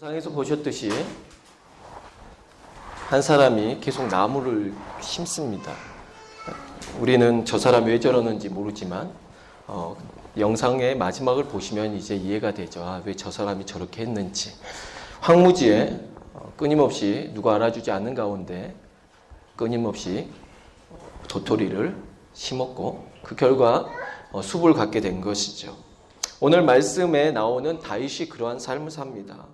영상에서 보셨듯이 한 사람이 계속 나무를 심습니다. 우리는 저 사람이 왜 저러는지 모르지만 어, 영상의 마지막을 보시면 이제 이해가 되죠. 아, 왜 저 사람이 저렇게 했는지. 황무지에 어, 끊임없이 누가 알아주지 않는 가운데 끊임없이 도토리를 심었고 그 결과 어, 숲을 갖게 된 것이죠. 오늘 말씀에 나오는 다윗이 그러한 삶을 삽니다.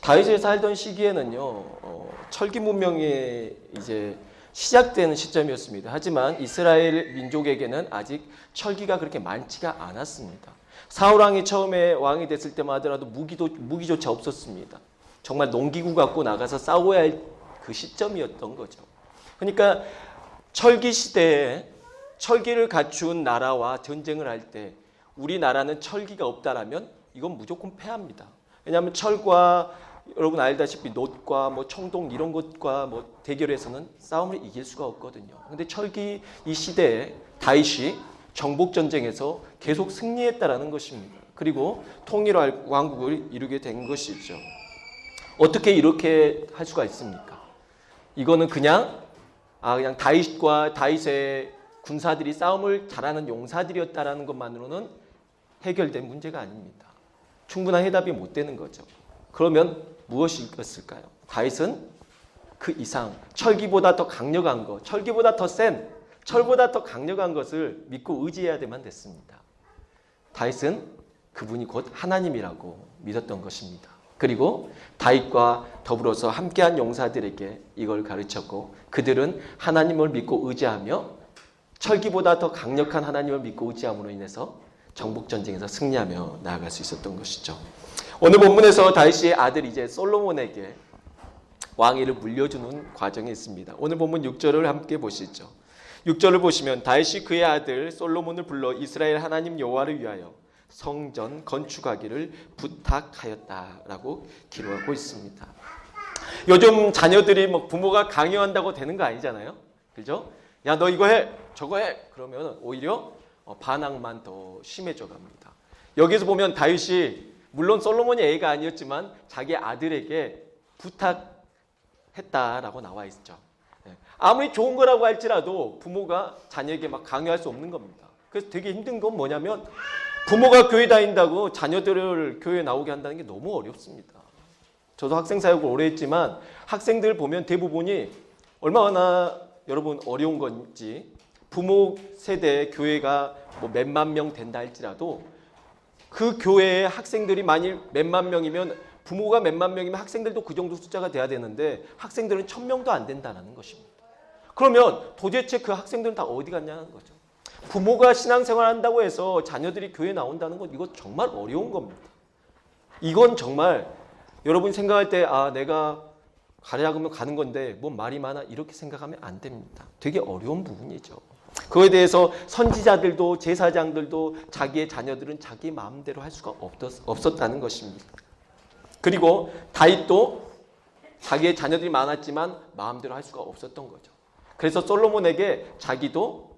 다윗이 살던 시기에는요 어, 철기 문명이 이제 시작되는 시점이었습니다. 하지만 이스라엘 민족에게는 아직 철기가 그렇게 많지가 않았습니다. 사울 왕이 처음에 왕이 됐을 때만 하더라도 무기도 무기조차 없었습니다. 정말 농기구 갖고 나가서 싸워야 할 그 시점이었던 거죠. 그러니까 철기 시대에 철기를 갖춘 나라와 전쟁을 할 때 우리나라는 철기가 없다라면 이건 무조건 패합니다. 왜냐하면 철과 여러분 알다시피 놋과 뭐 청동 이런 것과 뭐 대결해서는 싸움을 이길 수가 없거든요. 근데 철기 이 시대에 다윗이 정복 전쟁에서 계속 승리했다라는 것입니다. 그리고 통일 왕국을 이루게 된 것이죠. 어떻게 이렇게 할 수가 있습니까? 이거는 그냥 아 그냥 다윗과 다윗의 군사들이 싸움을 잘하는 용사들이었다라는 것만으로는 해결된 문제가 아닙니다. 충분한 해답이 못 되는 거죠. 그러면 무엇이었을까요? 다윗은 그 이상 철기보다 더 강력한 것, 철기보다 더 센, 철보다 더 강력한 것을 믿고 의지해야 되만 됐습니다. 다윗은 그분이 곧 하나님이라고 믿었던 것입니다. 그리고 다윗과 더불어서 함께한 용사들에게 이걸 가르쳤고 그들은 하나님을 믿고 의지하며 철기보다 더 강력한 하나님을 믿고 의지함으로 인해서 정복 전쟁에서 승리하며 나아갈 수 있었던 것이죠. 오늘 본문에서 다윗의 아들 이제 솔로몬에게 왕위를 물려주는 과정이 있습니다. 오늘 본문 6절을 함께 보시죠. 6절을 보시면 다윗이 그의 아들 솔로몬을 불러 이스라엘 하나님 여호와를 위하여 성전 건축하기를 부탁하였다라고 기록하고 있습니다. 요즘 자녀들이 뭐 부모가 강요한다고 되는 거 아니잖아요. 그죠? 야, 너 이거 해. 저거 해. 그러면 오히려 어, 반항만 더 심해져 갑니다. 여기서 보면 다윗이 물론 솔로몬이 애가 아니었지만 자기 아들에게 부탁했다라고 나와 있죠. 예. 아무리 좋은 거라고 할지라도 부모가 자녀에게 막 강요할 수 없는 겁니다. 그래서 되게 힘든 건 뭐냐면 부모가 교회 다닌다고 자녀들을 교회 나오게 한다는 게 너무 어렵습니다. 저도 학생 사역을 오래 했지만 학생들 보면 대부분이 얼마나 여러분 어려운 건지 부모 세대 교회가 뭐 몇만 명 된다 할지라도 그 교회의 학생들이 만일 몇만 명이면 부모가 몇만 명이면 학생들도 그 정도 숫자가 돼야 되는데 학생들은 천 명도 안 된다는 것입니다. 그러면 도대체 그 학생들은 다 어디 갔냐는 거죠. 부모가 신앙생활 한다고 해서 자녀들이 교회 나온다는 건 이거 정말 어려운 겁니다. 이건 정말 여러분 생각할 때 아 내가 가려면 가는 건데 뭐 말이 많아 이렇게 생각하면 안 됩니다. 되게 어려운 부분이죠. 그거에 대해서 선지자들도 제사장들도 자기의 자녀들은 자기 마음대로 할 수가 없었 다는 것입니다. 그리고 다윗도 자기의 자녀들이 많았지만 마음대로 할 수가 없었던 거죠. 그래서 솔로몬에게 자기도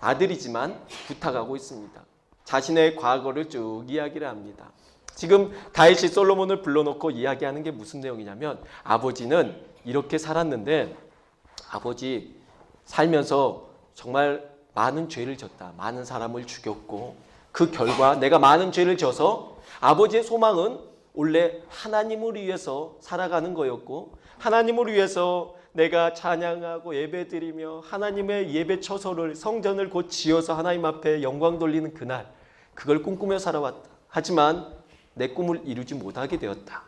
아들이지만 부탁하고 있습니다. 자신의 과거를 쭉 이야기를 합니다. 지금 다윗이 솔로몬을 불러놓고 이야기하는 게 무슨 내용이냐면 아버지는 이렇게 살았는데 아버지 살면서 정말 많은 죄를 졌다. 많은 사람을 죽였고 그 결과 내가 많은 죄를 져서 아버지의 소망은 원래 하나님을 위해서 살아가는 거였고 하나님을 위해서 내가 찬양하고 예배드리며 하나님의 예배 처소를 성전을 곧 지어서 하나님 앞에 영광 돌리는 그날 그걸 꿈꾸며 살아왔다. 하지만 내 꿈을 이루지 못하게 되었다.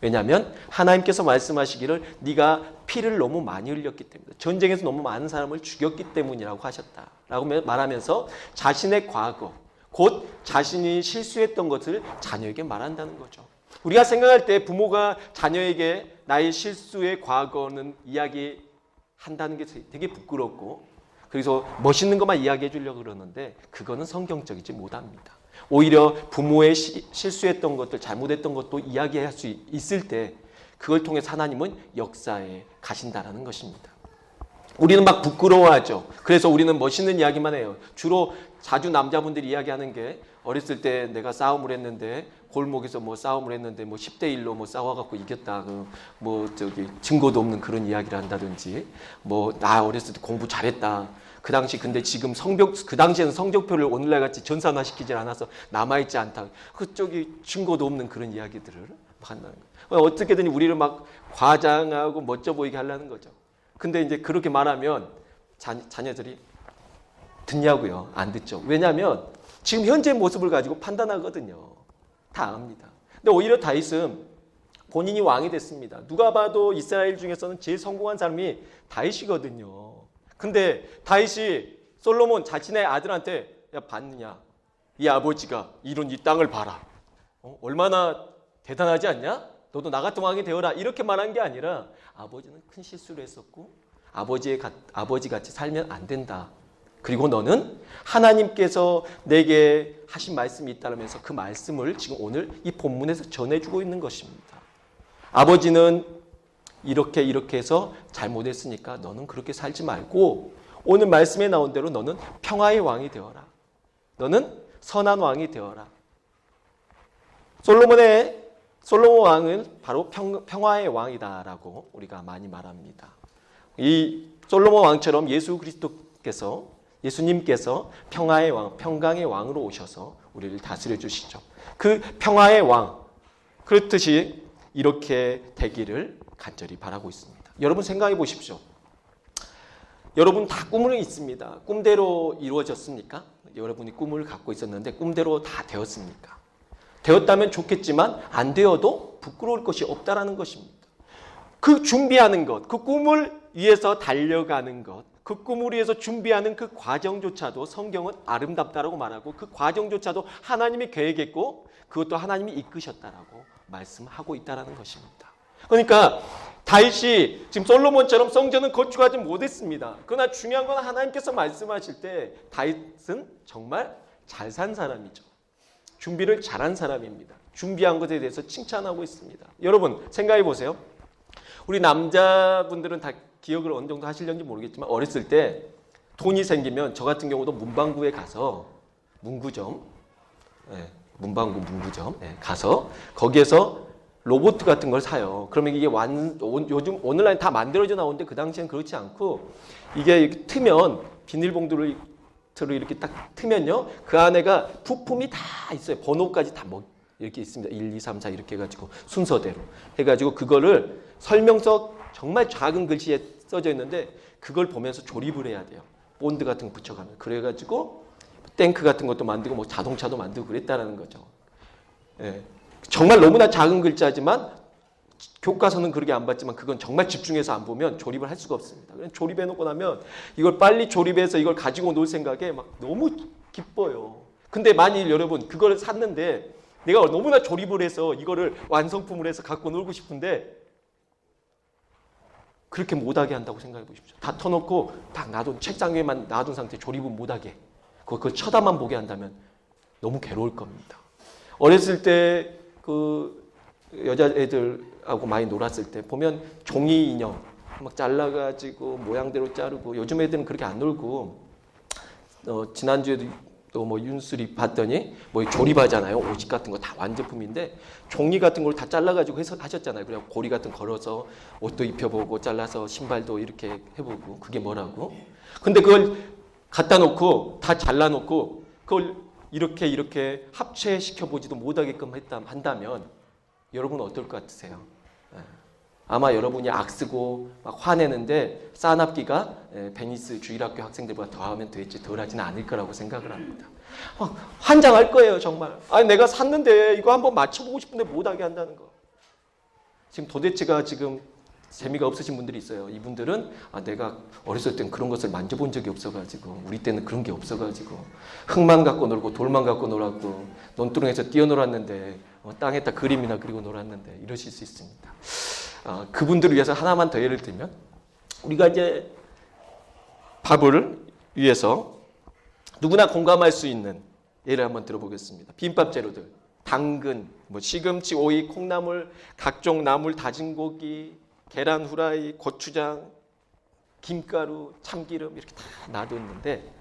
왜냐하면 하나님께서 말씀하시기를 네가 피를 너무 많이 흘렸기 때문에 전쟁에서 너무 많은 사람을 죽였기 때문이라고 하셨다라고 말하면서 자신의 과거 곧 자신이 실수했던 것을 자녀에게 말한다는 거죠. 우리가 생각할 때 부모가 자녀에게 나의 실수의 과거는 이야기한다는 게 되게 부끄럽고 그래서 멋있는 것만 이야기해 주려고 그러는데 그거는 성경적이지 못합니다. 오히려 부모의 시, 실수했던 것들, 잘못했던 것도 이야기할 수 있을 때 그걸 통해 하나님은 역사에 가신다라는 것입니다. 우리는 막 부끄러워하죠. 그래서 우리는 멋있는 이야기만 해요. 주로 자주 남자분들이 이야기하는 게 어렸을 때 내가 싸움을 했는데 골목에서 뭐 싸움을 했는데 뭐 10대 1로 뭐 싸워갖고 이겼다. 그뭐 저기 증거도 없는 그런 이야기를 한다든지 뭐 나 어렸을 때 공부 잘했다. 그 당시 근데 지금 성적 그 당시에는 성적표를 오늘날 같이 전산화 시키질 않아서 남아 있지 않다. 그쪽이 증거도 없는 그런 이야기들을 한다는 거예요. 어떻게든 우리를 막 과장하고 멋져 보이게 하려는 거죠. 근데 이제 그렇게 말하면 자, 자녀들이 듣냐고요? 안 듣죠. 왜냐하면 지금 현재 모습을 가지고 판단하거든요. 다 압니다. 근데 오히려 다윗은 본인이 왕이 됐습니다. 누가 봐도 이스라엘 중에서는 제일 성공한 사람이 다윗이거든요. 근데 다윗이 솔로몬 자신의 아들한테 야 봤느냐? 이 아버지가 이룬 이 땅을 봐라. 어? 얼마나 대단하지 않냐? 너도 나 같은 왕이 되어라. 이렇게 말한 게 아니라 아버지는 큰 실수를 했었고 아버지의 가, 아버지 같이 살면 안 된다. 그리고 너는 하나님께서 내게 하신 말씀이 있다면서 그 말씀을 지금 오늘 이 본문에서 전해주고 있는 것입니다. 아버지는 이렇게 이렇게 해서 잘못했으니까 너는 그렇게 살지 말고 오늘 말씀에 나온 대로 너는 평화의 왕이 되어라. 너는 선한 왕이 되어라. 솔로몬의 솔로몬 왕은 바로 평, 평화의 왕이다라고 우리가 많이 말합니다. 이 솔로몬 왕처럼 예수 그리스도께서 예수님께서 평화의 왕, 평강의 왕으로 오셔서 우리를 다스려 주시죠. 그 평화의 왕 그렇듯이 이렇게 되기를 간절히 바라고 있습니다. 여러분 생각해 보십시오. 여러분 다 꿈은 있습니다. 꿈대로 이루어졌습니까? 여러분이 꿈을 갖고 있었는데 꿈대로 다 되었습니까? 되었다면 좋겠지만 안 되어도 부끄러울 것이 없다라는 것입니다. 그 준비하는 것, 그 꿈을 위해서 달려가는 것, 그 꿈을 위해서 준비하는 그 과정조차도 성경은 아름답다라고 말하고 그 과정조차도 하나님이 계획했고 그것도 하나님이 이끄셨다라고 말씀하고 있다라는 것입니다. 그러니까 다윗이 지금 솔로몬처럼 성전은 건축하지 못했습니다. 그러나 중요한 건 하나님께서 말씀하실 때 다윗은 정말 잘 산 사람이죠. 준비를 잘한 사람입니다. 준비한 것에 대해서 칭찬하고 있습니다. 여러분 생각해 보세요. 우리 남자분들은 다 기억을 어느 정도 하실는지 모르겠지만 어렸을 때 돈이 생기면 저 같은 경우도 문방구에 가서 문구점, 예, 문방구 문구점 예, 가서 거기에서 로봇 같은 걸 사요. 그러면 이게 완 요즘 오늘날 다 만들어져 나오는데 그 당시엔 그렇지 않고 이게 트면 비닐봉투를 를 이렇게 딱 트면요 그 안에가 부품이 다 있어요. 번호까지 다 뭐 이렇게 있습니다. 1, 2, 3, 4 이렇게 해가지고 순서대로 해가지고 그거를 설명서 정말 작은 글씨에 써져 있는데 그걸 보면서 조립을 해야 돼요. 본드 같은 거 붙여가면 그래가지고 탱크 같은 것도 만들고 뭐 자동차도 만들고 그랬다라는 거죠. 예. 정말 너무나 작은 글자지만 교과서는 그렇게 안 봤지만 그건 정말 집중해서 안 보면 조립을 할 수가 없습니다. 조립해 놓고 나면 이걸 빨리 조립해서 이걸 가지고 놀 생각에 막 너무 기뻐요. 근데 만일 여러분 그걸 샀는데 내가 너무나 조립을 해서 이거를 완성품을 해서 갖고 놀고 싶은데 그렇게 못하게 한다고 생각해 보십시오. 다 터놓고 딱 놔둔 책상 위에만 놔둔 상태 조립은 못하게 그거 그 쳐다만 보게 한다면 너무 괴로울 겁니다. 어렸을 때 그 여자애들하고 많이 놀았을 때 보면 종이 인형 막 잘라가지고 모양대로 자르고 요즘 애들은 그렇게 안 놀고 어, 지난주에도 또뭐 윤수리 봤더니 뭐 조립하잖아요. 옷 같은 거 다 완제품인데 종이 같은 걸 다 잘라가지고 해서 하셨잖아요. 그냥 고리 같은 거 걸어서 옷도 입혀보고 잘라서 신발도 이렇게 해보고 그게 뭐라고? 근데 그걸 갖다 놓고 다 잘라놓고 그걸 이렇게 이렇게 합체시켜 보지도 못하게끔 했다 한다면 여러분 어떨 것 같으세요? 예. 아마 여러분이 악쓰고 막 화내는데 싸납기가 예, 베니스 주일학교 학생들보다 더하면 되지 덜하지는 않을 거라고 생각을 합니다. 막 환장할 거예요 정말. 아니 내가 샀는데 이거 한번 맞춰보고 싶은데 못하게 한다는 거. 지금 도대체가 지금 재미가 없으신 분들이 있어요. 이분들은 아, 내가 어렸을 땐 그런 것을 만져본 적이 없어가지고 우리 때는 그런 게 없어가지고 흙만 갖고 놀고 돌만 갖고 놀았고 논두렁에서 뛰어놀았는데 어, 땅에다 그림이나 그리고 놀았는데 이러실 수 있습니다. 아, 그분들을 위해서 하나만 더 예를 들면 우리가 이제 밥을 위해서 누구나 공감할 수 있는 예를 한번 들어보겠습니다. 비빔밥 재료들 당근, 뭐 시금치, 오이, 콩나물, 각종 나물, 다진 고기, 계란 후라이, 고추장, 김가루, 참기름 이렇게 다 놔뒀는데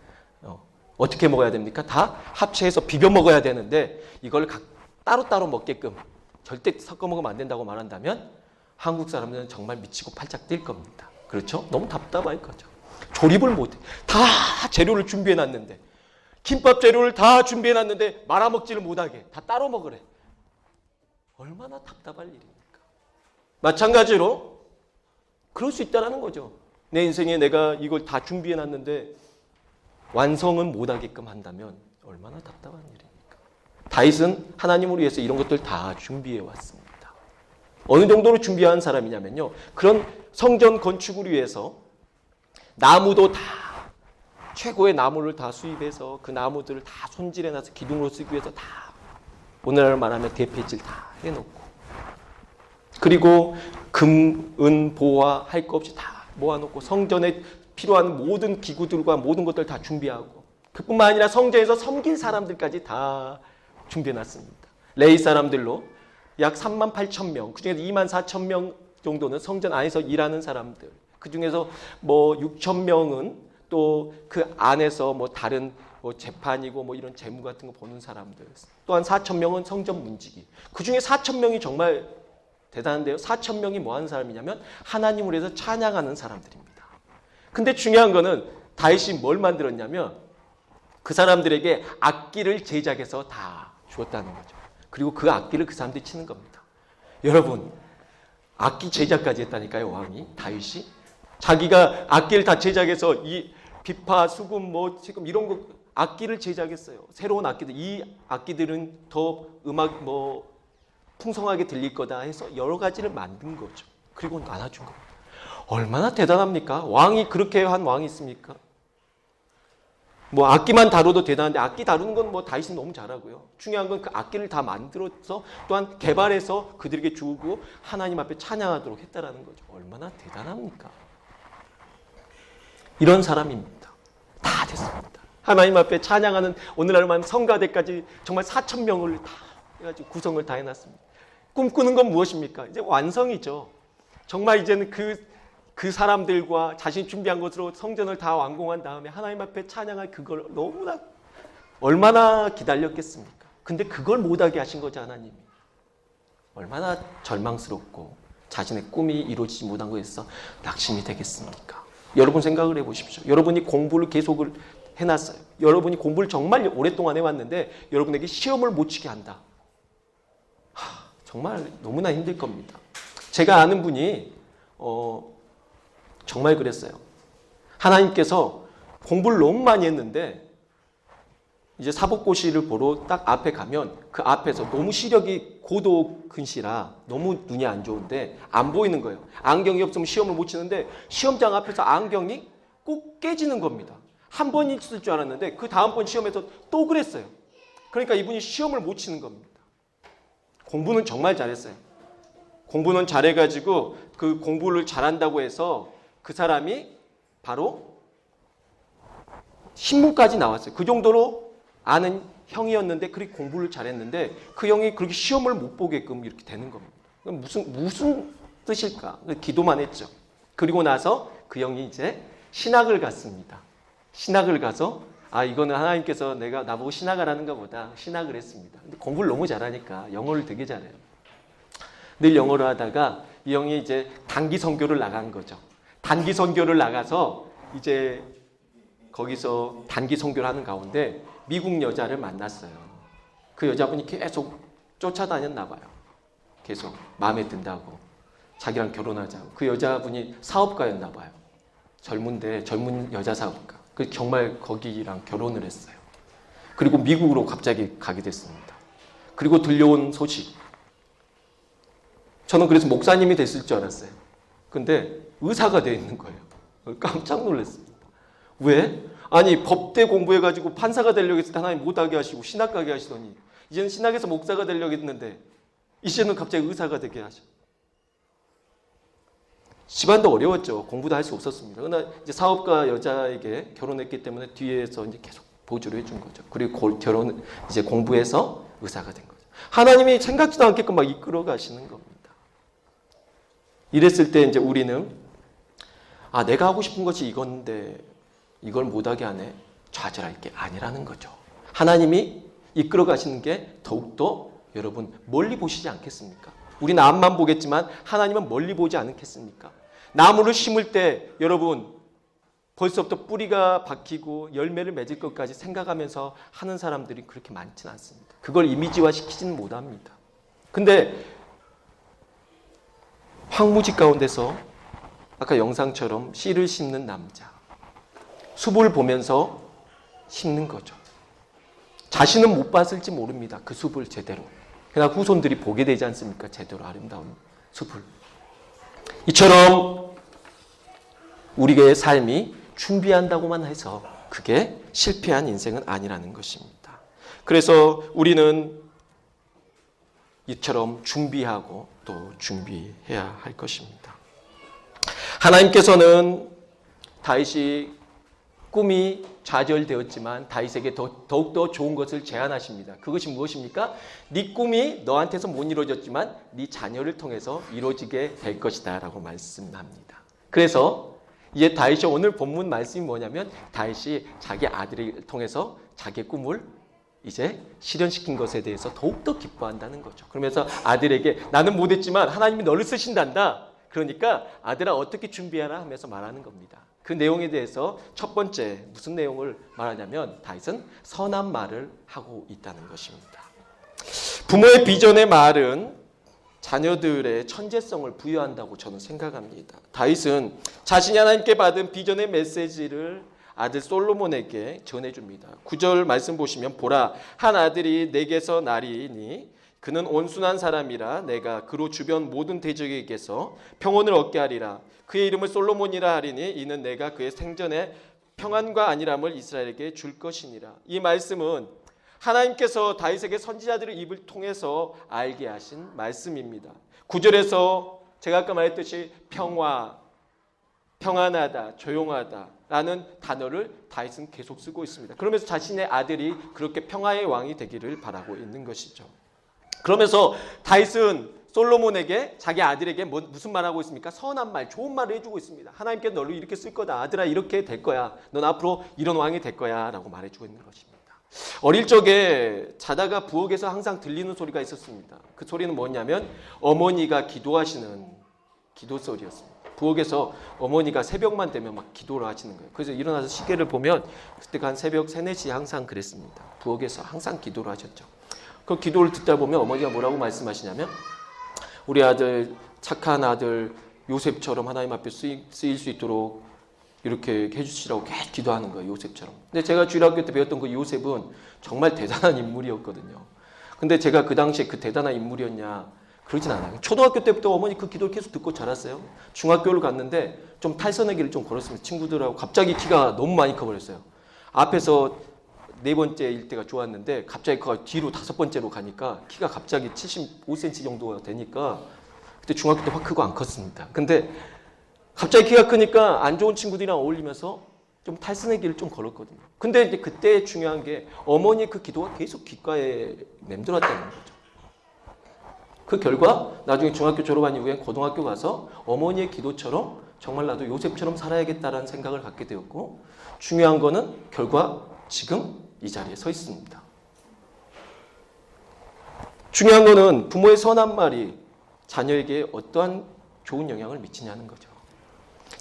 어, 어떻게 먹어야 됩니까? 다 합체해서 비벼 먹어야 되는데 이걸 각 따로따로 먹게끔 절대 섞어 먹으면 안 된다고 말한다면 한국 사람들은 정말 미치고 팔짝 뛸 겁니다. 그렇죠? 너무 답답할 거죠. 조립을 못해. 다 재료를 준비해 놨는데 김밥 재료를 다 준비해 놨는데 말아 먹지를 못하게 다 따로 먹으래. 얼마나 답답할 일입니까? 마찬가지로 그럴 수 있다라는 거죠. 내 인생에 내가 이걸 다 준비해 놨는데 완성은 못 하게끔 한다면 얼마나 답답한 일입니까? 다윗은 하나님을 위해서 이런 것들 다 준비해 왔습니다. 어느 정도로 준비한 사람이냐면요. 그런 성전 건축을 위해서 나무도 다 최고의 나무를 다 수입해서 그 나무들을 다 손질해 놔서 기둥으로 쓰기 위해서 다 오늘날 말하면 대패질 다 해놓고 그리고 금, 은, 보화 할 거 없이 다 모아놓고 성전에 필요한 모든 기구들과 모든 것들 다 준비하고 그뿐만 아니라 성전에서 섬길 사람들까지 다 준비해놨습니다. 레이 사람들로 약 3만 8천 명, 그 중에서 2만 4천 명 정도는 성전 안에서 일하는 사람들, 그 중에서 뭐 6천 명은 또 그 안에서 뭐 다른 뭐 재판이고 뭐 이런 재무 같은 거 보는 사람들, 또한 4천 명은 성전 문지기. 그 중에 4천 명이 정말 대단한데요. 4천 명이 뭐 하는 사람이냐면 하나님을 위해서 찬양하는 사람들입니다. 근데 중요한 거는 다윗이 뭘 만들었냐면 그 사람들에게 악기를 제작해서 다 주었다는 거죠. 그리고 그 악기를 그 사람들이 치는 겁니다. 여러분, 악기 제작까지 했다니까요, 왕이 다윗이. 자기가 악기를 다 제작해서 이 비파, 수금 뭐 지금 이런 거 악기를 제작했어요. 새로운 악기들. 이 악기들은 더 음악 뭐 풍성하게 들릴 거다 해서 여러 가지를 만든 거죠. 그리고 나눠준 겁니다. 얼마나 대단합니까? 왕이 그렇게 한 왕이 있습니까? 뭐 악기만 다뤄도 대단한데 악기 다루는 건 뭐 다윗은 너무 잘하고요. 중요한 건 그 악기를 다 만들어서 또한 개발해서 그들에게 주고 하나님 앞에 찬양하도록 했다라는 거죠. 얼마나 대단합니까? 이런 사람입니다. 다 됐습니다. 하나님 앞에 찬양하는 오늘날만 성가대까지 정말 4천 명을 다 해가지고 구성을 다 해놨습니다. 꿈꾸는 건 무엇입니까? 이제 완성이죠. 정말 이제는 그, 그 사람들과 자신이 준비한 것으로 성전을 다 완공한 다음에 하나님 앞에 찬양할 그걸 너무나 얼마나 기다렸겠습니까? 근데 그걸 못하게 하신 거죠, 하나님이. 얼마나 절망스럽고 자신의 꿈이 이루어지지 못한 거에서 낙심이 되겠습니까? 여러분 생각을 해보십시오. 여러분이 공부를 계속을 해놨어요. 여러분이 공부를 정말 오랫동안 해왔는데 여러분에게 시험을 못 치게 한다. 하, 정말 너무나 힘들 겁니다. 제가 아는 분이 어, 정말 그랬어요. 하나님께서 공부를 너무 많이 했는데 이제 사법고시를 보러 딱 앞에 가면 그 앞에서 너무 시력이 고도 근시라 너무 눈이 안 좋은데 안 보이는 거예요. 안경이 없으면 시험을 못 치는데 시험장 앞에서 안경이 꼭 깨지는 겁니다. 한 번 있을 줄 알았는데 그 다음번 시험에서 또 그랬어요. 그러니까 이분이 시험을 못 치는 겁니다. 공부는 정말 잘했어요. 공부는 잘해가지고 그 공부를 잘한다고 해서 그 사람이 바로 신문까지 나왔어요. 그 정도로 아는 형이었는데 그렇게 공부를 잘했는데 그 형이 그렇게 시험을 못 보게끔 이렇게 되는 겁니다. 무슨 무슨 뜻일까? 기도만 했죠. 그리고 나서 그 형이 이제 신학을 갔습니다. 신학을 가서 아 이거는 하나님께서 내가 나보고 신학하라는가 보다 신학을 했습니다. 근데 공부를 너무 잘하니까 영어를 되게 잘해요. 늘 영어를 하다가 이 형이 이제 단기 선교를 나간 거죠. 단기 선교를 나가서 이제 거기서 단기 선교를 하는 가운데 미국 여자를 만났어요. 그 여자분이 계속 쫓아다녔나 봐요. 계속 마음에 든다고 자기랑 결혼하자고. 그 여자분이 사업가였나 봐요. 젊은데 젊은 여자 사업가. 그 정말 거기랑 결혼을 했어요. 그리고 미국으로 갑자기 가게 됐습니다. 그리고 들려온 소식. 저는 그래서 목사님이 됐을 줄 알았어요. 근데 의사가 되어 있는 거예요. 깜짝 놀랐습니다. 왜? 아니 법대 공부해가지고 판사가 되려고 했을 때 하나님 못하게 하시고 신학 가게 하시더니 이제는 신학에서 목사가 되려고 했는데 이제는 갑자기 의사가 되게 하셔. 집안도 어려웠죠. 공부도 할 수 없었습니다. 그러나 이제 사업가 여자에게 결혼했기 때문에 뒤에서 이제 계속 보조를 해준 거죠. 그리고 결혼 이제 공부해서 의사가 된 거죠. 하나님이 생각지도 않게끔 막 이끌어 가시는 겁니다. 이랬을 때 이제 우리는 아 내가 하고 싶은 것이 이건데 이걸 못하게 하네. 좌절할 게 아니라는 거죠. 하나님이 이끌어 가시는 게 더욱더 여러분 멀리 보시지 않겠습니까? 우리는 앞만 보겠지만 하나님은 멀리 보지 않겠습니까? 나무를 심을 때 여러분 벌써부터 뿌리가 박히고 열매를 맺을 것까지 생각하면서 하는 사람들이 그렇게 많지는 않습니다. 그걸 이미지화 시키지는 못합니다. 근데 황무지 가운데서 아까 영상처럼 씨를 심는 남자 숲을 보면서 심는 거죠. 자신은 못 봤을지 모릅니다. 그 숲을 제대로. 그러나 후손들이 보게 되지 않습니까? 제대로 아름다운 숲을. 이처럼 우리의 삶이 준비한다고만 해서 그게 실패한 인생은 아니라는 것입니다. 그래서 우리는 이처럼 준비하고 또 준비해야 할 것입니다. 하나님께서는 다윗이 꿈이 좌절되었지만 다윗에게 더, 더욱더 좋은 것을 제안하십니다. 그것이 무엇입니까? 네 꿈이 너한테서 못 이루어졌지만 네 자녀를 통해서 이루어지게 될 것이다 라고 말씀합니다. 그래서 이제 다윗이 오늘 본문 말씀이 뭐냐면 다윗이 자기 아들을 통해서 자기 꿈을 이제 실현시킨 것에 대해서 더욱더 기뻐한다는 거죠. 그러면서 아들에게 나는 못했지만 하나님이 너를 쓰신단다. 그러니까 아들아 어떻게 준비하라 하면서 말하는 겁니다. 그 내용에 대해서 첫 번째 무슨 내용을 말하냐면 다윗은 선한 말을 하고 있다는 것입니다. 부모의 비전의 말은 자녀들의 천재성을 부여한다고 저는 생각합니다. 다윗은 자신이 하나님께 받은 비전의 메시지를 아들 솔로몬에게 전해줍니다. 구절 말씀 보시면 보라 한 아들이 내게서 나리니 그는 온순한 사람이라 내가 그로 주변 모든 대적에게서 평온을 얻게 하리라. 그의 이름을 솔로몬이라 하리니 이는 내가 그의 생전에 평안과 안일함을 이스라엘에게 줄 것이니라. 이 말씀은 하나님께서 다윗에게 선지자들의 입을 통해서 알게 하신 말씀입니다. 구절에서 제가 아까 말했듯이 평화, 평안하다, 조용하다라는 단어를 다윗은 계속 쓰고 있습니다. 그러면서 자신의 아들이 그렇게 평화의 왕이 되기를 바라고 있는 것이죠. 그러면서 다윗은 솔로몬에게 자기 아들에게 뭐, 무슨 말 하고 있습니까? 선한 말, 좋은 말을 해주고 있습니다. 하나님께 너를 이렇게 쓸 거다. 아들아 이렇게 될 거야. 넌 앞으로 이런 왕이 될 거야. 라고 말해주고 있는 것입니다. 어릴 적에 자다가 부엌에서 항상 들리는 소리가 있었습니다. 그 소리는 뭐냐면 어머니가 기도하시는 기도 소리였습니다. 부엌에서 어머니가 새벽만 되면 막 기도를 하시는 거예요. 그래서 일어나서 시계를 보면 그때가 한 새벽 3, 4시 항상 그랬습니다. 부엌에서 항상 기도를 하셨죠. 그 기도를 듣다 보면 어머니가 뭐라고 말씀하시냐면 우리 아들 착한 아들 요셉처럼 하나님 앞에 쓰일 수 있도록 이렇게 해주시라고 계속 기도하는 거예요 요셉처럼. 근데 제가 주일학교 때 배웠던 그 요셉은 정말 대단한 인물이었거든요. 근데 제가 그 당시에 그 대단한 인물이었냐 그러진 않아요. 초등학교 때부터 어머니 그 기도를 계속 듣고 자랐어요. 중학교를 갔는데 좀 탈선의 길을 좀 걸었습니다. 친구들하고 갑자기 키가 너무 많이 커버렸어요. 앞에서 네 번째일 때가 좋았는데 갑자기 그 뒤로 다섯 번째로 가니까 키가 갑자기 75cm 정도가 되니까 그때 중학교 때 확 크고 안 컸습니다. 근데 갑자기 키가 크니까 안 좋은 친구들이랑 어울리면서 좀 탈선의 길을 좀 걸었거든요. 근데 이제 그때 중요한 게 어머니 그 기도가 계속 귓가에 맴돌았다는 거죠. 그 결과 나중에 중학교 졸업한 이후에 고등학교 가서 어머니의 기도처럼 정말 나도 요셉처럼 살아야겠다라는 생각을 갖게 되었고 중요한 거는 결과 지금 이 자리에 서 있습니다. 중요한 거는 부모의 선한 말이 자녀에게 어떠한 좋은 영향을 미치냐는 거죠.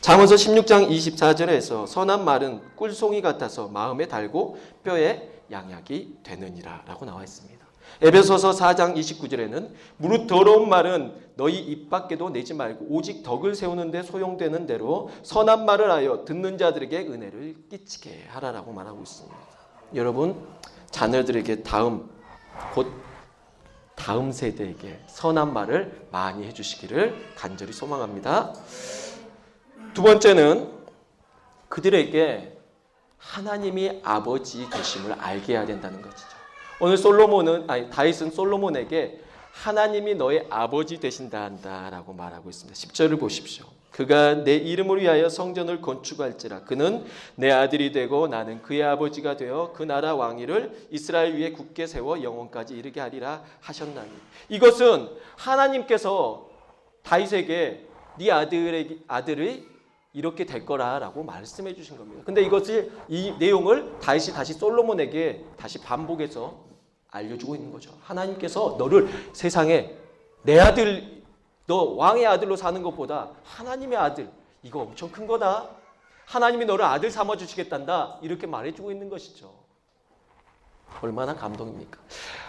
잠언서 16장 24절에서 선한 말은 꿀송이 같아서 마음에 달고 뼈에 양약이 되느니라 라고 나와 있습니다. 에베소서 4장 29절에는 무릇 더러운 말은 너희 입 밖에도 내지 말고 오직 덕을 세우는데 소용되는 대로 선한 말을 하여 듣는 자들에게 은혜를 끼치게 하라라고 말하고 있습니다. 여러분 자녀들에게 다음 곧 다음 세대에게 선한 말을 많이 해주시기를 간절히 소망합니다. 두 번째는 그들에게 하나님이 아버지 되심을 알게 해야 된다는 것이죠. 오늘 솔로몬은 아니 다윗은 솔로몬에게 하나님이 너의 아버지 되신다 한다라고 말하고 있습니다. 10절을 보십시오. 그가 내 이름을 위하여 성전을 건축할지라 그는 내 아들이 되고 나는 그의 아버지가 되어 그 나라 왕위를 이스라엘 위에 굳게 세워 영원까지 이르게 하리라 하셨나니 이것은 하나님께서 다윗에게 네 아들의 아들의 이렇게 될 거라라고 말씀해 주신 겁니다. 근데 이것을 이 내용을 다시 다시 솔로몬에게 다시 반복해서 알려주고 있는 거죠. 하나님께서 너를 세상에 내 아들 너 왕의 아들로 사는 것보다 하나님의 아들 이거 엄청 큰 거다. 하나님이 너를 아들 삼아 주시겠단다. 이렇게 말해주고 있는 것이죠. 얼마나 감동입니까?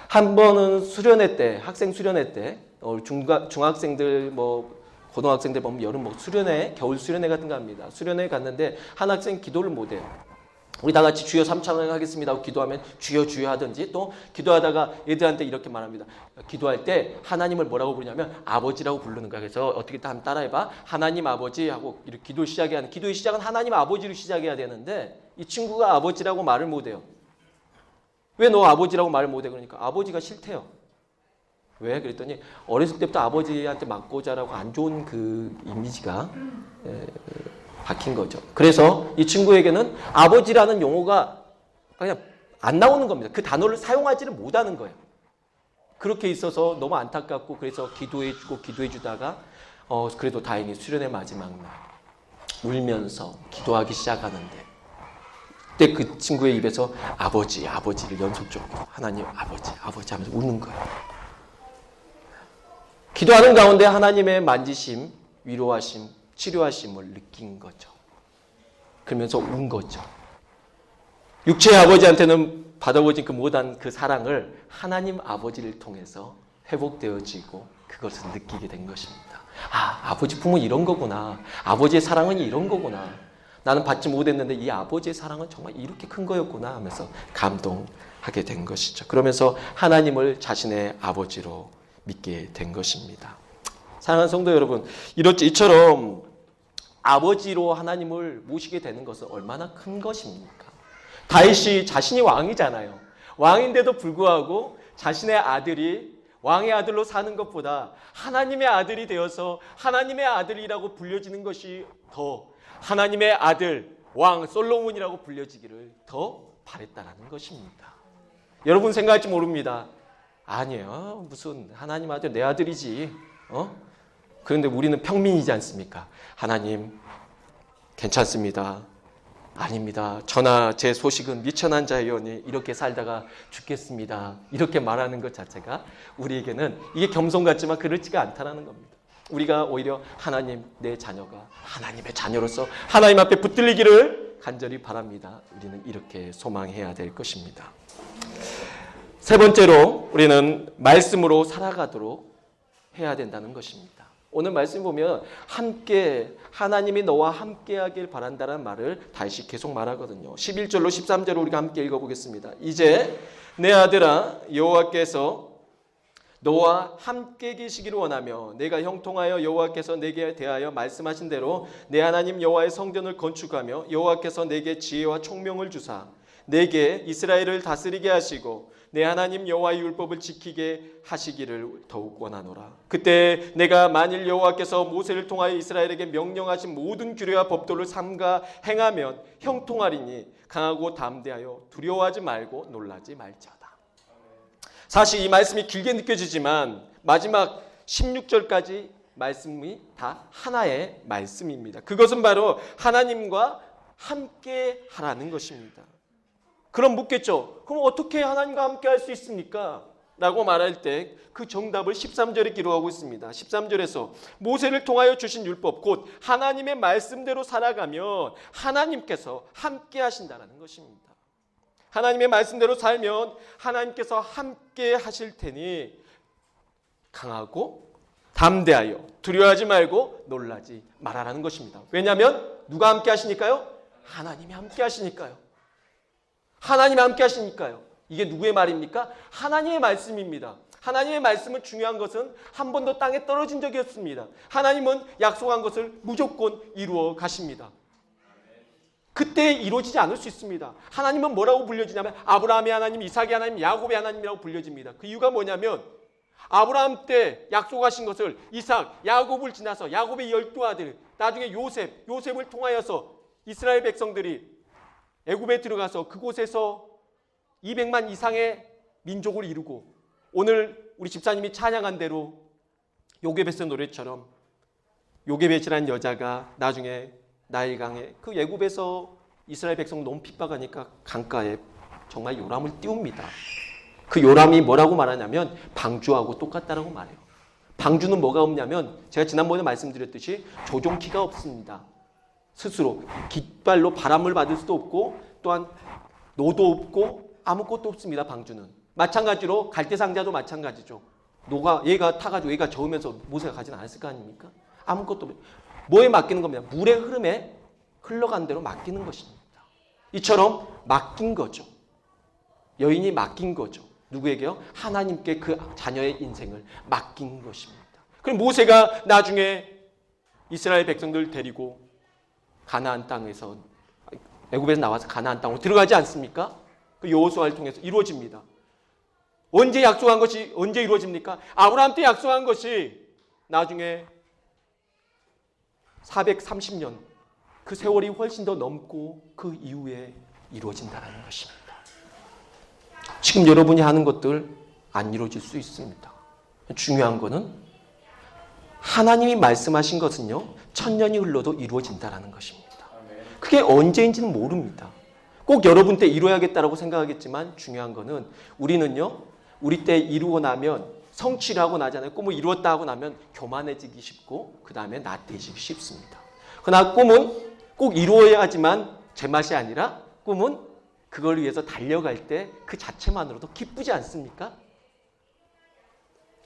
한 번은 수련회 때 학생 수련회 때 어, 중가, 중학생들 뭐 고등학생들 보면 여름 뭐 수련회 겨울 수련회 같은 거 합니다. 수련회 갔는데 한 학생 기도를 못 해요. 우리 다 같이 주여 삼창을 하겠습니다 기도하면 주여 주여 하든지 또 기도하다가 애들한테 이렇게 말합니다. 기도할 때 하나님을 뭐라고 부르냐면 아버지라고 부르는 거야. 그래서 어떻게 한번 따라해봐. 하나님 아버지 하고 이렇게 기도 시작이 하는 기도의 시작은 하나님 아버지로 시작해야 되는데 이 친구가 아버지라고 말을 못해요. 왜 너 아버지라고 말을 못해? 그러니까 아버지가 싫대요. 왜? 그랬더니 어렸을 때부터 아버지한테 맞고 자라고 안 좋은 그 이미지가 에, 박힌 거죠. 그래서 이 친구에게는 아버지라는 용어가 그냥 안 나오는 겁니다. 그 단어를 사용하지를 못하는 거예요. 그렇게 있어서 너무 안타깝고 그래서 기도해주고 기도해주다가 어 그래도 다행히 수련의 마지막 날 울면서 기도하기 시작하는데 그때 그 친구의 입에서 아버지 아버지를 연속적으로 하나님 아버지 아버지 하면서 우는 거예요. 기도하는 가운데 하나님의 만지심, 위로하심, 치료하심을 느낀 거죠. 그러면서 운 거죠. 육체의 아버지한테는 받아보진 그 못한 그 사랑을 하나님 아버지를 통해서 회복되어지고 그것을 느끼게 된 것입니다. 아, 아버지 품은 이런 거구나. 아버지의 사랑은 이런 거구나. 나는 받지 못했는데 이 아버지의 사랑은 정말 이렇게 큰 거였구나 하면서 감동하게 된 것이죠. 그러면서 하나님을 자신의 아버지로 믿게 된 것입니다. 사랑하는 성도 여러분, 이렇지 이처럼 아버지로 하나님을 모시게 되는 것은 얼마나 큰 것입니까? 다윗이 자신이 왕이잖아요. 왕인데도 불구하고 자신의 아들이 왕의 아들로 사는 것보다 하나님의 아들이 되어서 하나님의 아들이라고 불려지는 것이 더 하나님의 아들 왕 솔로몬이라고 불려지기를 더 바랬다라는 것입니다. 여러분 생각할지 모릅니다. 아니에요. 무슨 하나님 아들 내 아들이지. 어? 그런데 우리는 평민이지 않습니까? 하나님 괜찮습니다. 아닙니다. 저나 제 소식은 미천한 자이오니 이렇게 살다가 죽겠습니다. 이렇게 말하는 것 자체가 우리에게는 이게 겸손 같지만 그렇지가 않다라는 겁니다. 우리가 오히려 하나님 내 자녀가 하나님의 자녀로서 하나님 앞에 붙들리기를 간절히 바랍니다. 우리는 이렇게 소망해야 될 것입니다. 세 번째로 우리는 말씀으로 살아가도록 해야 된다는 것입니다. 오늘 말씀 보면 함께 하나님이 너와 함께 하길 바란다는 말을 다시 계속 말하거든요. 11절로 13절로 우리가 함께 읽어 보겠습니다. 이제 내 아들아 여호와께서 너와 함께 계시기를 원하며 내가 형통하여 여호와께서 내게 대하여 말씀하신 대로 내 하나님 여호와의 성전을 건축하며 여호와께서 내게 지혜와 총명을 주사 내게 이스라엘을 다스리게 하시고 내 하나님 여호와의 율법을 지키게 하시기를 더욱 원하노라. 그때 내가 만일 여호와께서 모세를 통하여 이스라엘에게 명령하신 모든 규례와 법도를 삼가 행하면 형통하리니 강하고 담대하여 두려워하지 말고 놀라지 말지어다. 사실 이 말씀이 길게 느껴지지만 마지막 16절까지 말씀이 다 하나의 말씀입니다. 그것은 바로 하나님과 함께 하라는 것입니다. 그럼 묻겠죠. 그럼 어떻게 하나님과 함께 할 수 있습니까? 라고 말할 때 그 정답을 13절에 기록하고 있습니다. 13절에서 모세를 통하여 주신 율법 곧 하나님의 말씀대로 살아가면 하나님께서 함께 하신다는 것입니다. 하나님의 말씀대로 살면 하나님께서 함께 하실 테니 강하고 담대하여 두려워하지 말고 놀라지 말아라는 것입니다. 왜냐하면 누가 함께 하시니까요? 하나님이 함께 하시니까요. 하나님이 함께 하시니까요. 이게 누구의 말입니까? 하나님의 말씀입니다. 하나님의 말씀은 중요한 것은 한 번도 땅에 떨어진 적이 없습니다. 하나님은 약속한 것을 무조건 이루어 가십니다. 그때 이루어지지 않을 수 있습니다. 하나님은 뭐라고 불려지냐면 아브라함의 하나님, 이삭의 하나님, 야곱의 하나님이라고 불려집니다. 그 이유가 뭐냐면 아브라함 때 약속하신 것을 이삭, 야곱을 지나서 야곱의 열두 아들, 나중에 요셉, 요셉을 통하여서 이스라엘 백성들이 애굽에 들어가서 그곳에서 200만 이상의 민족을 이루고 오늘 우리 집사님이 찬양한 대로 요게베스 노래처럼 요게벳이라는 여자가 나중에 나일강에 그 예굽에서 이스라엘 백성 너무 핍박하니까 강가에 정말 요람을 띄웁니다. 그 요람이 뭐라고 말하냐면 방주하고 똑같다라고 말해요. 방주는 뭐가 없냐면 제가 지난번에 말씀드렸듯이 조종키가 없습니다. 스스로 깃발로 바람을 받을 수도 없고 또한 노도 없고 아무것도 없습니다. 방주는 마찬가지로 갈대상자도 마찬가지죠. 노가 얘가 타가지고 얘가 저으면서 모세가 가진 않았을 거 아닙니까? 아무것도 없- 뭐에 맡기는 겁니다. 물의 흐름에 흘러간 대로 맡기는 것입니다. 이처럼 맡긴 거죠. 여인이 맡긴 거죠. 누구에게요? 하나님께 그 자녀의 인생을 맡긴 것입니다. 그럼 모세가 나중에 이스라엘 백성들 데리고 가나안 땅에서 애굽에서 나와서 가나안 땅으로 들어가지 않습니까? 그 여호수아를 통해서 이루어집니다. 언제 약속한 것이 언제 이루어집니까? 아브라함 때 약속한 것이 나중에 430년 그 세월이 훨씬 더 넘고 그 이후에 이루어진다는 것입니다. 지금 여러분이 하는 것들 안 이루어질 수 있습니다. 중요한 거는 하나님이 말씀하신 것은요 천년이 흘러도 이루어진다라는 것입니다. 그게 언제인지는 모릅니다. 꼭 여러분 때 이루어야겠다라고 생각하겠지만 중요한 거는 우리는요 우리 때 이루고 나면 성취를 하고 나잖아요. 꿈을 이루었다 하고 나면 교만해지기 쉽고 그 다음에 나태해지기 쉽습니다. 그러나 꿈은 꼭 이루어야지만 제맛이 아니라 꿈은 그걸 위해서 달려갈 때 그 자체만으로도 기쁘지 않습니까?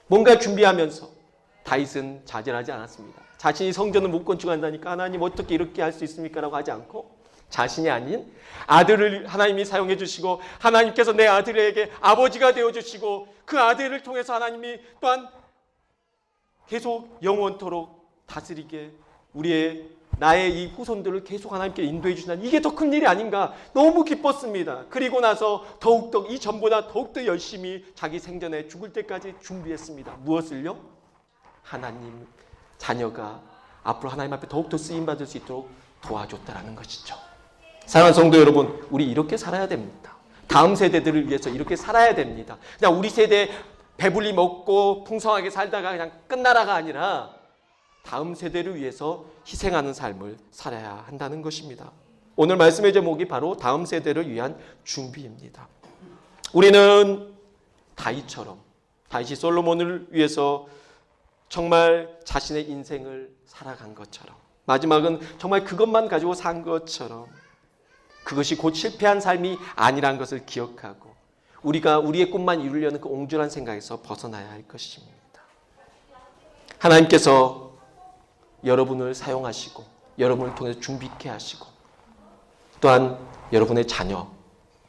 뭔가 준비하면서 다윗은 자제하지 않았습니다. 자신이 성전을 못 건축한다니까 하나님 어떻게 이렇게 할 수 있습니까? 라고 하지 않고 자신이 아닌 아들을 하나님이 사용해 주시고 하나님께서 내 아들에게 아버지가 되어 주시고 그 아들을 통해서 하나님이 또한 계속 영원토록 다스리게 우리의 나의 이 후손들을 계속 하나님께 인도해 주신다는 이게 더 큰 일이 아닌가 너무 기뻤습니다. 그리고 나서 더욱더 이 전보다 더욱더 열심히 자기 생전에 죽을 때까지 준비했습니다. 무엇을요? 하나님 자녀가 앞으로 하나님 앞에 더욱더 쓰임 받을 수 있도록 도와줬다라는 것이죠. 사랑하는 성도 여러분, 우리 이렇게 살아야 됩니다. 다음 세대들을 위해서 이렇게 살아야 됩니다. 그냥 우리 세대 배불리 먹고 풍성하게 살다가 그냥 끝나라가 아니라 다음 세대를 위해서 희생하는 삶을 살아야 한다는 것입니다. 오늘 말씀의 제목이 바로 다음 세대를 위한 준비입니다. 우리는 다윗처럼 다윗이 솔로몬을 위해서 정말 자신의 인생을 살아간 것처럼 마지막은 정말 그것만 가지고 산 것처럼 그것이 곧 실패한 삶이 아니란 것을 기억하고 우리가 우리의 꿈만 이루려는 그 옹졸한 생각에서 벗어나야 할 것입니다. 하나님께서 여러분을 사용하시고 여러분을 통해서 준비케 하시고 또한 여러분의 자녀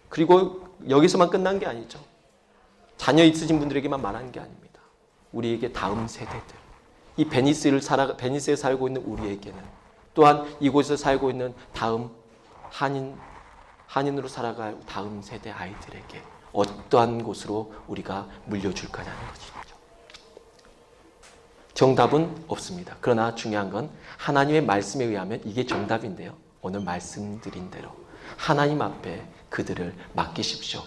그리고 여기서만 끝난 게 아니죠. 자녀 있으신 분들에게만 말하는 게 아닙니다. 우리에게 다음 세대들 이 베니스를 살아 베니스에 살고 있는 우리에게는 또한 이곳에서 살고 있는 다음 한인 한인으로 살아갈 다음 세대 아이들에게 어떠한 곳으로 우리가 물려줄 거냐는 것이죠. 정답은 없습니다. 그러나 중요한 건 하나님의 말씀에 의하면 이게 정답인데요. 오늘 말씀드린 대로 하나님 앞에 그들을 맡기십시오.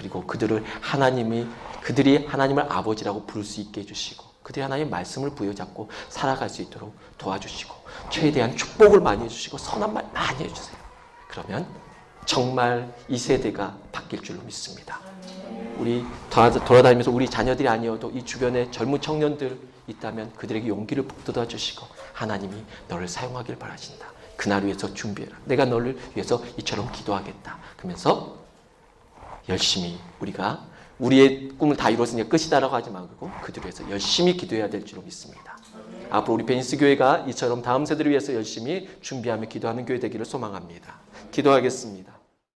그리고 그들을 하나님이 그들이 하나님을 아버지라고 부를 수 있게 해주시고 그들이 하나님의 말씀을 부여잡고 살아갈 수 있도록 도와주시고 최대한 축복을 많이 해주시고 선한 말 많이 해주세요. 그러면 정말 이 세대가 바뀔 줄로 믿습니다. 우리 돌아- 돌아다니면서 우리 자녀들이 아니어도 이 주변에 젊은 청년들 있다면 그들에게 용기를 북돋아 주시고 하나님이 너를 사용하길 바라신다. 그날 위해서 준비해라. 내가 너를 위해서 이처럼 기도하겠다. 그러면서 열심히 우리가 우리의 꿈을 다 이뤘으니까 끝이다라고 하지 말고 그들을 위해서 열심히 기도해야 될 줄로 믿습니다. 앞으로 우리 베니스 교회가 이처럼 다음 세대를 위해서 열심히 준비하며 기도하는 교회 되기를 소망합니다. 기도하겠습니다.